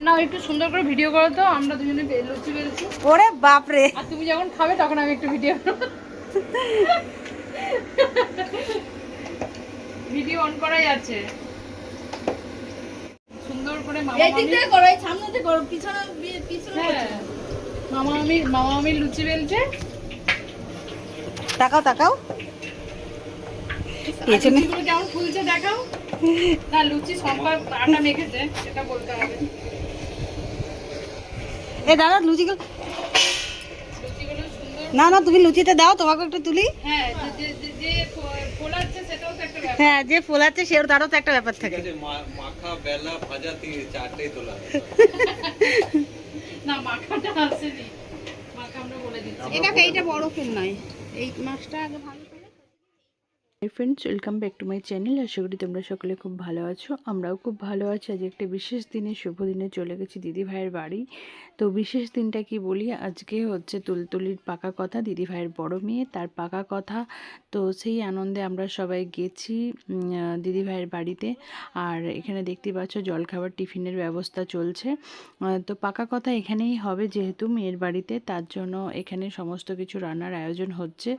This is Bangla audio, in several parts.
না একটু সুন্দর করে ভিডিও করো তো আমরা দুজনে লুচি বেলছি। ওরে আর তুমি যখন খাবে তখন আমি একটু ভিডিও ভিডিও অন করাই আছে। সুন্দর করে মামা এই দিক থেকে করো এই সামনে থেকে করো পিছনে পিছনে হ্যাঁ। মামা লুচি বেলছে। তাকাও তাকাও। আর পেছনে কেমন ফুলছে দেখাও। না লুচি সম্পর্ক আটা মেখেছে সেটা বলতে হবে। এ দাদা লুচিগুলো না না তুমি লুচিতে দাও তোমাকে একটু তুলি। হ্যাঁ যে- ফোলাচ্ছে সেটাও তো একটা ব্যাপার। হ্যাঁ তারও তো একটা ব্যাপার থাকে। মাখা বেলা ভাজা তিন চারটেই তোলা না মাখাটা আসেনি। মাখা আমরা বলে দিচ্ছি। এটাকে এইটা বড় ফুল নয়। এই মাছটা আগে ভালো hi friends welcome back to my channel আশা করি তোমরা সকলে খুব ভালো আছো। আমরাও খুব ভালো আছি। আজ একটা বিশেষ দিনে, শুভ দিনে চলে গেছি দিদি ভাইয়ের বাড়ি। তো বিশেষ দিনটা কি বলি? আজকে হচ্ছে তুলতুলির পাকা কথা দিদি ভাইয়ের বড় মেয়ে, তার পাকা কথা। তো সেই আনন্দে আমরা সবাই গেছি দিদি ভাইয়ের বাড়িতে। আর এখানে দেখতে পাচ্ছ জলখাবার টিফিনের ব্যবস্থা চলছে। তো পাকা কথা এখানেই হবে যেহেতু মেয়ের বাড়িতে। তার জন্য এখানে সমস্ত কিছু রান্নার আয়োজন হচ্ছে।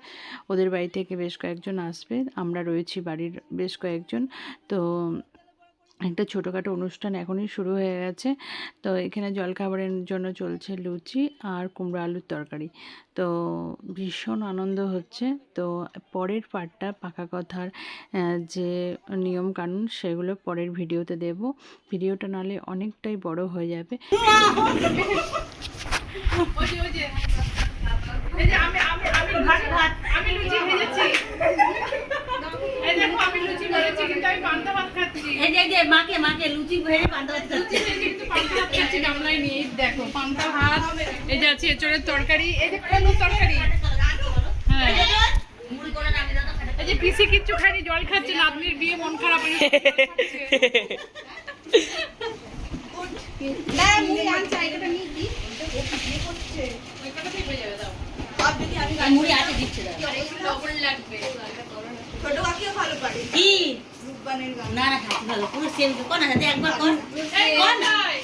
ওদের বাড়ি থেকে বেশ কয়েকজন আসবে। আমরা রয়েছি বাড়ির বেশ কয়েকজন। তো একটা ছোটোখাটো অনুষ্ঠান এখনই শুরু হয়ে গেছে। তো এখানে জলখাবারের জন্য চলছে লুচি আর কুমড়ো আলুর তরকারি। তো ভীষণ আনন্দ হচ্ছে। তো পরের পার্টটা পাকা কথার যে নিয়ম কানুন সেগুলো পরের ভিডিওতে দেব। ভিডিওটা নালে অনেকটাই বড় হয়ে যাবে ওই যে ওই যে এই যে আমি আমি আমি আমি লুচি ভেজেছি এই দেখো ভেজেছি কিন্তু আমি পান্তা ভাত খাচ্ছি। এই যে যে মাকে মাকে লুচি ভেড়ে পান্তা ভাত খাচ্ছে। কিন্তু পান্তা ভাত খাচ্ছি। গামলায় নিয়ে দেখো পান্তা ভাত এই যে আছে এঁচড়ের তরকারি। এই যে কলুর তরকারি। হ্যাঁ। এই যে পিসি কিচ্ছু খাইনি জল খাচ্ছে নাতনির বিয়ে মন খারাপ হয়ে মুড়ি আনছে, এটা নিয়ে দিই। কি? না, না, ভালো। পুরো same তো। কোন হাতে একবার কর। এই ঘন্টায়,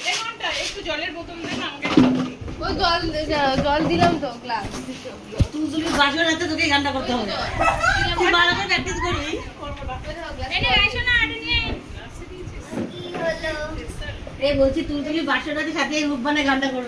একটু জলের বোতল দেন আমাকে তুলতুলির বাসর হাতে তোকে গানটা করতে হবে। তুই ভালো করে practice করবি। এই বলছি তুলতুলি বাসর হাতে সাথে রূপবানের গানটা করবে